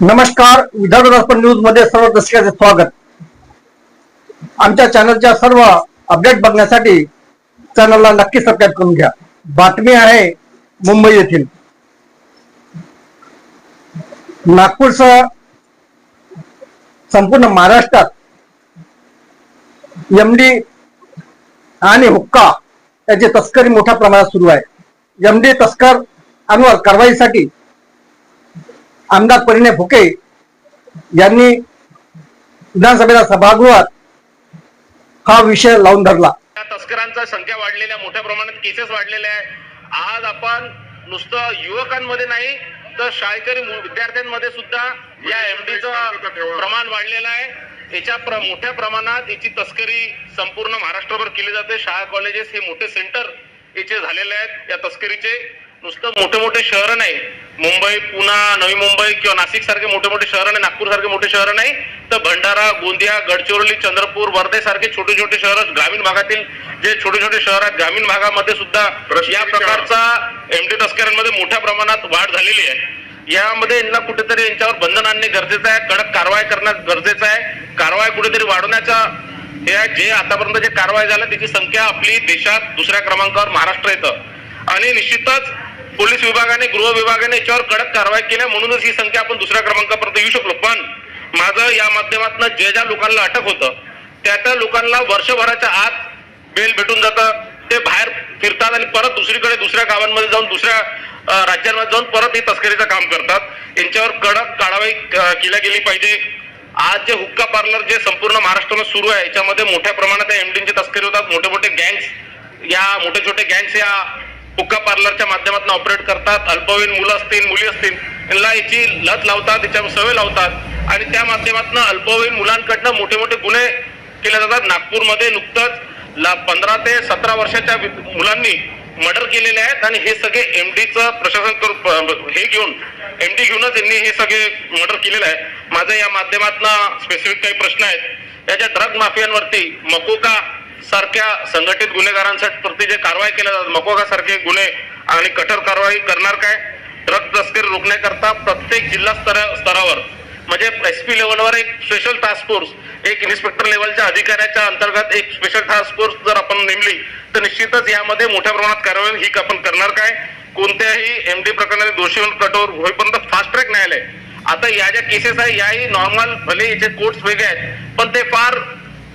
नमस्कार विदर्भ दर्पण न्यूजमध्ये सर्व दर्शकाचे स्वागत. आमच्या चॅनलच्या सर्व अपडेट बघण्यासाठी चॅनलला नक्की सबस्क्राईब करून घ्या. बातमी आहे मुंबई येथील. नागपूरसह संपूर्ण महाराष्ट्रात एमडी आणि हुक्का याची तस्करी मोठ्या प्रमाणात सुरू आहे. एमडी तस्कर अन्वर कारवाईसाठी आमदार परिणय फुके यांनी विधानसभेच्या सभागृहात हा विषय लावून धरला. तस्करांचा संख्या वाढलेल्या मोठ्या प्रमाणात केसेस वाढलेल्या आहे आज आपण नुसतं युवकांमध्ये नाही तर शाळकरी विद्यार्थ्यांमध्ये सुद्धा या एमडीचं प्रमाण वाढलेलं आहे. याच्या प्र मोठ्या प्रमाणात याची तस्करी संपूर्ण महाराष्ट्रभर केली जाते. शाळा कॉलेजेस हे मोठे सेंटर याचे झालेले आहेत. या तस्करीचे नुसतं मोठे मोठे शहर नाही मुंबई पुणा नवी मुंबई किंवा नाशिक सारखे मोठे मोठे शहर नाही नागपूर सारखे मोठे शहर नाही तर भंडारा गोंदिया गडचिरोली चंद्रपूर वर्धे सारखे छोटे छोटे शहर ग्रामीण भागातील जे छोटे छोटे शहर आहेत ग्रामीण भागामध्ये सुद्धा या प्रकारचा एमडी तस्करांमध्ये मोठ्या प्रमाणात वाढ झालेली आहे. यामध्ये यांना कुठेतरी यांच्यावर बंधन आणणे गरजेचं आहे कडक कारवाई करणं गरजेचं आहे. कारवाई कुठेतरी वाढवण्याचा हे आहे. जे आतापर्यंत जे कारवाई झाल्या त्याची संख्या आपली देशात दुसऱ्या क्रमांकावर महाराष्ट्र येतं. आणि निश्चितच पोलीस विभागाने गृह विभागाने याच्यावर कडक कारवाई केल्या म्हणूनच ही संख्या आपण दुसऱ्या क्रमांकापर्यंत येऊ शकलो. पण माझं या माध्यमातून जे ज्या लोकांना अटक होतं त्या त्या लोकांना वर्षभराच्या आत बेल भेटून जातं. ते बाहेर फिरतात आणि परत दुसरीकडे दुसऱ्या गावांमध्ये जाऊन दुसऱ्या राज्यांमध्ये जाऊन परत ही तस्करीचं काम करतात. यांच्यावर कडक कारवाई केल्या गेली पाहिजे. आज जे हुक्का पार्लर जे संपूर्ण महाराष्ट्रामध्ये सुरू आहे याच्यामध्ये मोठ्या प्रमाणात एमडीची तस्करी होतात. मोठे मोठे गँग्स या मोठे छोटे गँग्स या हुक्का पार्लरच्या माध्यमातून ऑपरेट करतात. अल्पवयीन मुलं असतील मुली असतील यांना याची लत लावतात याच्यावर सवय लावतात. आणि त्या माध्यमातून अल्पवयीन मुलांकडनं मोठे मोठे गुन्हे केले जातात. नागपूरमध्ये नुकतंच ला पंधरा ते सतरा वर्षाच्या वि- मुलांनी मर्डर केलेले आहेत. आणि हे सगळे एम डीचं प्रशासन करून हे घेऊन एम डी घेऊनच यांनी हे सगळे मर्डर केलेलं आहे माझं या माध्यमातून स्पेसिफिक काही प्रश्न आहेत. याच्या ड्रग माफियांवरती मकोका सारख्या संघटित गुन्हेगारांसाठी जे कारवाई केल्या जातात मकोका सारखे गुन्हे आणि कठोर कारवाई करणार काय? ड्रग तस्करी रोखण्याकरता प्रत्येक जिल्हा स्तर स्तरावर म्हणजे एस पी लेवलवर एक स्पेशल टास्क फोर्स एक इन्स्पेक्टर लेवलच्या अधिकाऱ्याच्या अंतर्गत एक स्पेशल टास्क फोर्स जर आपण नेमली तर निश्चितच यामध्ये मोठ्या प्रमाणात कारवाई ही आपण करणार काय? कोणत्याही एमडी प्रकरणाने दोषी कठोर होईपर्यंत फास्ट ट्रॅक न्यायालय. आता या ज्या केसेस आहे याही नॉर्मल भले याचे कोर्ट्स वेगळे आहेत पण ते फार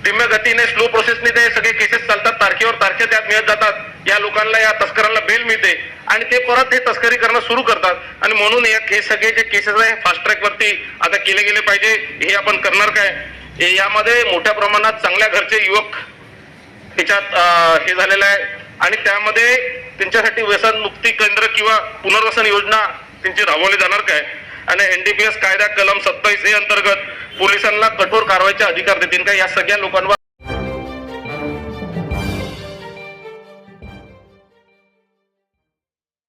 धीम्य गतीने स्लो प्रोसेसने ते सगळे केसेस चालतात. तारखेवर तारखे त्यात मिळत जातात. या लोकांना या तस्करांना बेल मिळते. आणि ते परत हे तस्करी करणं सुरू करतात. आणि म्हणून या हे सगळे जे केसेस आहे फास्ट ट्रॅक वरती आता केले गेले पाहिजे. हे आपण करणार काय? यामध्ये मोठ्या प्रमाणात चांगल्या घरचे युवक त्याच्यात हे झालेलं आहे. आणि त्यामध्ये त्यांच्यासाठी व्यसन मुक्ती केंद्र किंवा पुनर्वसन योजना त्यांची राबवली जाणार काय? आणि एनडीपीएस कायदा कलम सत्तावीस ए अंतर्गत पोलिसांना कठोर कारवाईचे अधिकार देतील का? या सगळ्या लोकांवर